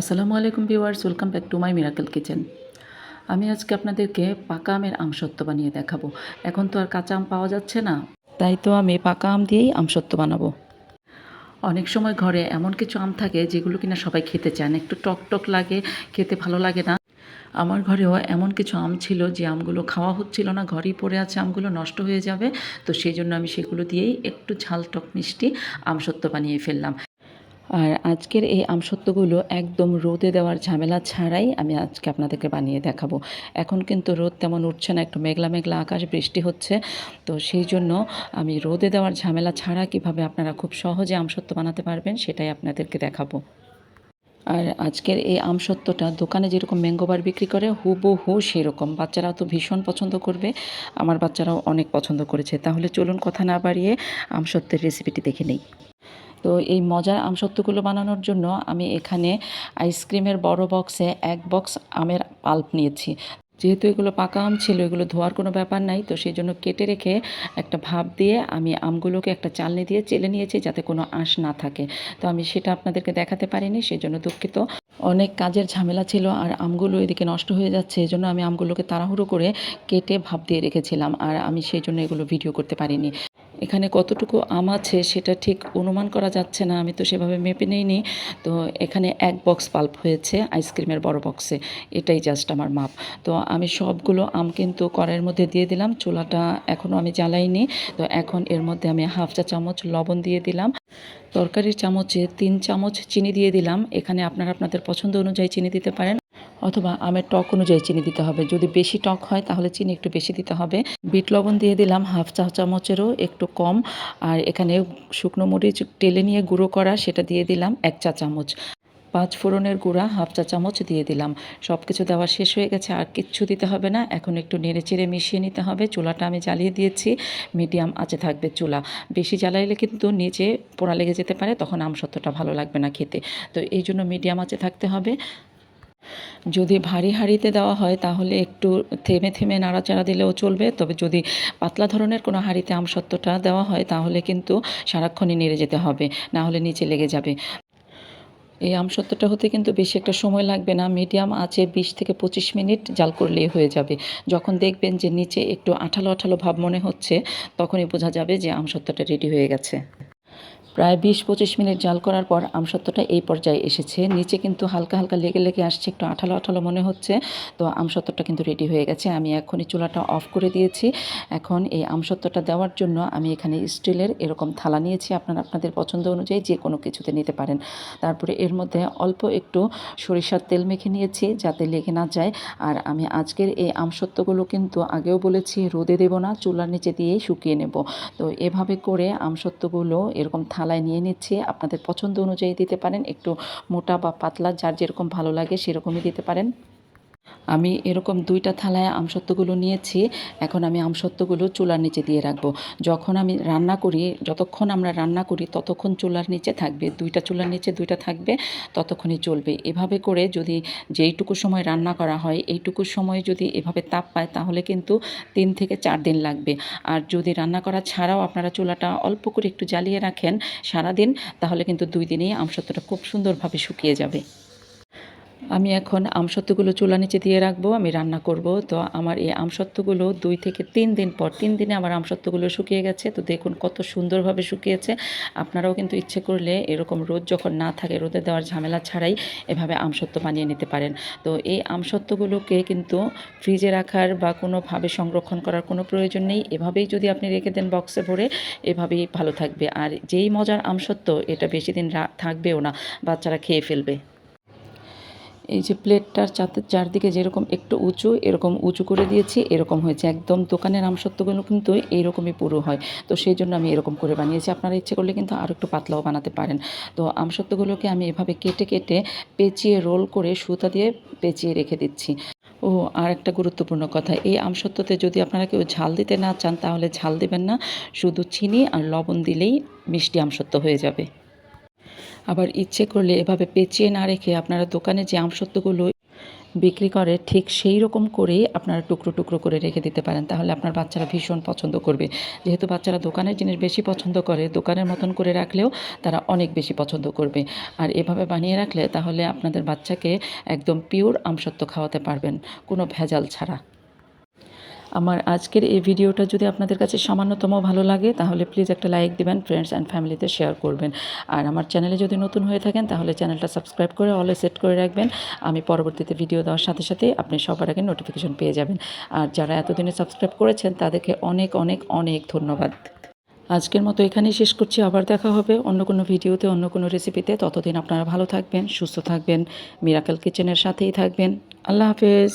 আসসালামু আলাইকুম viewers, welcome back to my miracle kitchen. আমি আজকে আপনাদেরকে পাকা আমের আমসত্ত্ব বানিয়ে দেখাবো। এখন তো আর কাঁচা আম পাওয়া যাচ্ছে না, তাই তো আমি পাকা আম দিয়েই আমসত্ত্ব বানাবো। অনেক সময় ঘরে এমন কিছু আম থাকে যেগুলো কিনা সবাই খেতে চান একটু টক টক লাগে, খেতে ভালো লাগে না। আমার ঘরেও এমন কিছু আম ছিল যে আমগুলো খাওয়া হচ্ছিল না, ঘরেই পড়ে আছে, আমগুলো নষ্ট হয়ে যাবে, তো সেই জন্য আমি সেগুলো দিয়েই একটু ঝাল টক মিষ্টি আমসত্ত্ব বানিয়ে ফেললাম। আর আজকের এই আমসত্ত্বগুলো একদম রোদে দেওয়ার ঝামেলা ছাড়াই আমি আজকে আপনাদেরকে বানিয়ে দেখাবো। এখন কিন্তু রোদ তেমন উঠছে না, একটু মেঘলা মেঘলা আকাশ, বৃষ্টি হচ্ছে। তো সেই জন্য আমি রোদে দেওয়ার ঝামেলা ছাড়া কীভাবে আপনারা খুব সহজে আমসত্ত্ব বানাতে পারবেন সেটাই আপনাদেরকে দেখাবো। আর আজকের এই আমসত্ত্বটা দোকানে যেরকম ম্যাঙ্গোবার বিক্রি করে, হুবহু সেরকম। বাচ্চারাও তো ভীষণ পছন্দ করবে। আমার বাচ্চারাও অনেক পছন্দ করেছে। তাহলে চলুন কথা না বাড়িয়ে আমসত্ত্বের রেসিপিটি দেখে নেই। তো এই মজার আমসত্ত্বগুলো বানানোর জন্য আমি এখানে আইসক্রিমের বড় বক্সে এক বক্স আমের পাল্প নিয়েছি। যেহেতু এগুলো পাকা আম ছিল, এগুলো ধোয়ার কোনো ব্যাপার নাই, তো সেই জন্য কেটে রেখে একটা ভাপ দিয়ে আমি আমগুলোকে একটা চালনি দিয়ে চেলে নিয়েছি যাতে কোনো আঁশ না থাকে। তো আমি সেটা আপনাদেরকে দেখাতে পারিনি সেই জন্য দুঃখিত। অনেক কাজের ঝামেলা ছিল আর আমগুলো এদিকে নষ্ট হয়ে যাচ্ছে এই জন্য আমি আমগুলোকে তাড়াহুড়ো করে কেটে ভাপ দিয়ে রেখেছিলাম আর আমি সেই জন্য এগুলো ভিডিও করতে পারিনি। এখানে কতটুকু আম আছে সেটা ঠিক অনুমান করা যাচ্ছে না, আমি তো সেভাবে মেপে নিইনি। তো এখানে এক বক্স পাল্প হয়েছে আইসক্রিমের বড় বক্সে, এটাই জাস্ট আমার মাপ। তো আমি সবগুলো আম কিন্তু কড়াইয়ের মধ্যে দিয়ে দিলাম, চুলাটা এখনও আমি জ্বালাইনি। তো এখন এর মধ্যে আমি হাফ চা চামচ লবণ দিয়ে দিলাম। তরকারির চামচে তিন চামচ চিনি দিয়ে দিলাম। এখানে আপনারা আপনাদের পছন্দ অনুযায়ী চিনি দিতে পারেন। অথবা আমের টক অনুযায়ী চিনি দিতে হবে। যদি বেশি টক হয়, তাহলে চিনি একটু বেশি দিতে হবে। বিট লবণ দিয়ে দিলাম হাফ চা চামচেরও একটু কম। আর এখানে শুকনো মরিচ টেলে নিয়ে গুঁড়ো করা, সেটা দিয়ে দিলাম এক চা চামচ। পাঁচ ফোড়নের গুঁড়া হাফ চা চামচ দিয়ে দিলাম। সব কিছু দেওয়া শেষ হয়ে গেছে, আর কিচ্ছু দিতে হবে না। এখন একটু নেড়ে চেড়ে মিশিয়ে নিতে হবে। চুলাটা আমি জ্বালিয়ে দিয়েছি। মিডিয়াম আঁচে থাকবে চুলা। বেশি জ্বালাইলে কিন্তু নিচে পোড়া লেগে যেতে পারে, তখন আমসত্ত্বটা ভালো লাগবে না খেতে। তো এই জন্য মিডিয়াম আঁচে থাকতে হবে। যদি ভারী হাঁড়িতে দেওয়া হয়, তাহলে একটু থেমে থেমে নাড়াচাড়া দিলেও চলবে। তবে যদি পাতলা ধরনের কোনো হাঁড়িতে আমসত্ত্বটা দেওয়া হয়, তাহলে কিন্তু সারাক্ষণই নেড়ে যেতে হবে, না হলে নিচে লেগে যাবে। এই আমসত্ত্বটা হতে কিন্তু বেশি একটা সময় লাগবে না। মিডিয়াম আছে বিশ থেকে পঁচিশ মিনিট জাল করলেই হয়ে যাবে। যখন দেখবেন যে নিচে একটু আঠালো আঠালো ভাব মনে হচ্ছে, তখনই বোঝা যাবে যে আমসত্ত্বটা রেডি হয়ে গেছে। প্রায় বিশ পঁচিশ মিনিট জাল করার পর আমসত্ত্বটা এই পর্যায়ে এসেছে। নিচে কিন্তু হালকা হালকা লেগে লেগে আসছে, একটু আঠালো আঠালো মনে হচ্ছে। তো আমসত্ত্বটা কিন্তু রেডি হয়ে গেছে। আমি এখনই চুলাটা অফ করে দিয়েছি। এখন এই আমসত্ত্বটা দেওয়ার জন্য আমি এখানে স্টিলের এরকম থালা নিয়েছি। আপনারা আপনাদের পছন্দ অনুযায়ী যে কোনো কিছুতে নিতে পারেন। তারপরে এর মধ্যে অল্প একটু সরিষার তেল মেখে নিয়েছি যাতে লেগে না যায়। আর আমি আজকের এই আমসত্ত্বগুলো কিন্তু আগেও বলেছি, রোদে দেব না, চুলার নিচে দিয়েই শুকিয়ে নেব। তো এভাবে করে আমসত্ত্বগুলো এরকম থালায় নিয়ে নিচ্ছি। আপনাদের পছন্দ অনুযায়ী দিতে পারেন। একটু মোটা বা পাতলা, যার যেরকম ভালো লাগে সেরকমই দিতে পারেন। আমি এরকম দুইটা থালায় আমসত্ত্বগুলো নিয়েছি, এখন আমি আমসত্ত্বগুলো চুলার নিচে দিয়ে রাখব। যখন আমি রান্না করি, যতক্ষণ আমরা রান্না করি, ততক্ষণ চুলার নিচে থাকবে। দুইটা চুলার নিচে দুইটা থাকবে, ততক্ষণই চলবে। এভাবে করে যদি যেইটুকু সময় রান্না করা হয়, এইটুকু সময় যদি এভাবে তাপ পায়, তাহলে কিন্তু তিন থেকে চার দিন লাগবে। আর যদি রান্না করা ছাড়াও আপনারা চুলাটা অল্প করে একটু জ্বালিয়ে রাখেন সারাদিন, তাহলে কিন্তু দুই দিনেই আমসত্ত্বটা খুব সুন্দরভাবে শুকিয়ে যাবে। আমি এখন আমসত্ত্বগুলো চুলা নিচে দিয়ে রাখব, আমি রান্না করব। তো আমার এই আমসত্ত্বগুলো দুই থেকে তিন দিন পর, তিন দিনে আমার আমসত্ত্বগুলো শুকিয়ে গেছে। তো দেখুন কত সুন্দরভাবে শুকিয়েছে। আপনারাও কিন্তু ইচ্ছে করলে এরকম রোদ যখন না থাকে, রোদে দেওয়ার ঝামেলা ছাড়াই এভাবে আমসত্ত্ব বানিয়ে নিতে পারেন। তো এই আমসত্ত্বগুলোকে কিন্তু ফ্রিজে রাখার বা কোনোভাবে সংরক্ষণ করার কোনো প্রয়োজন নেই। এভাবেই যদি আপনি রেখে দেন বক্সে ভরে, এভাবেই ভালো থাকবে। আর যেই মজার আমসত্ত্ব, এটা বেশি দিন থাকবেও না। বাচ্চারা খেয়ে ফেলবে। এই যে প্লেটটার চাতে চারদিকে যেরকম একটু উঁচু, এরকম উঁচু করে দিয়েছি, এরকম হয়েছে। একদম দোকানের আমসত্ত্বগুলো কিন্তু এইরকমই পুরো হয়। তো সেই জন্য আমি এরকম করে বানিয়েছি। আপনারা ইচ্ছে করলে কিন্তু আরও একটু পাতলাও বানাতে পারেন। তো আমসত্ত্বগুলোকে আমি এভাবে কেটে কেটে পেঁচিয়ে রোল করে সুতা দিয়ে পেঁচিয়ে রেখে দিচ্ছি। ও, আর একটা গুরুত্বপূর্ণ কথা, এই আমসত্ত্বতে যদি আপনারা কেউ ঝাল দিতে না চান, তাহলে ঝাল দেবেন না। শুধু চিনি আর লবণ দিলেই মিষ্টি আমসত্ত্ব হয়ে যাবে। আবার ইচ্ছে করলে এভাবে পেঁচিয়ে না রেখে আপনারা দোকানে যে আমসত্ত্বগুলো বিক্রি করে, ঠিক সেই রকম করেই আপনারা টুকরো টুকরো করে রেখে দিতে পারেন। তাহলে আপনার বাচ্চারা ভীষণ পছন্দ করবে। যেহেতু বাচ্চারা দোকানের জিনিস বেশি পছন্দ করে, দোকানের মতন করে রাখলেও তারা অনেক বেশি পছন্দ করবে। আর এভাবে বানিয়ে রাখলে তাহলে আপনাদের বাচ্চাকে একদম পিওর আমসত্ত্ব খাওয়াতে পারবেন, কোনো ভেজাল ছাড়া। আমার আজকের এই ভিডিওটা যদি আপনাদের কাছে সামান্যতম ভালো লাগে, তাহলে প্লিজ একটা লাইক দেবেন ফ্রেন্ডস অ্যান্ড ফ্যামিলিতে শেয়ার করবেন। আর আমার চ্যানেলে যদি নতুন হয়ে থাকেন, তাহলে চ্যানেলটা সাবস্ক্রাইব করে অলে সেট করে রাখবেন। আমি পরবর্তীতে ভিডিও দেওয়ার সাথে সাথে আপনি সবার আগে নোটিফিকেশন পেয়ে যাবেন। আর যারা এতদিনে সাবস্ক্রাইব করেছেন, তাদেরকে অনেক অনেক অনেক ধন্যবাদ। আজকের মতো এখানেই শেষ করছি। আবার দেখা হবে অন্য কোনো ভিডিওতে, অন্য কোনো রেসিপিতে ততদিন আপনারা ভালো থাকবেন, সুস্থ থাকবেন। মিরাকেল কিচেনের সাথেই থাকবেন। আল্লাহ হাফেজ।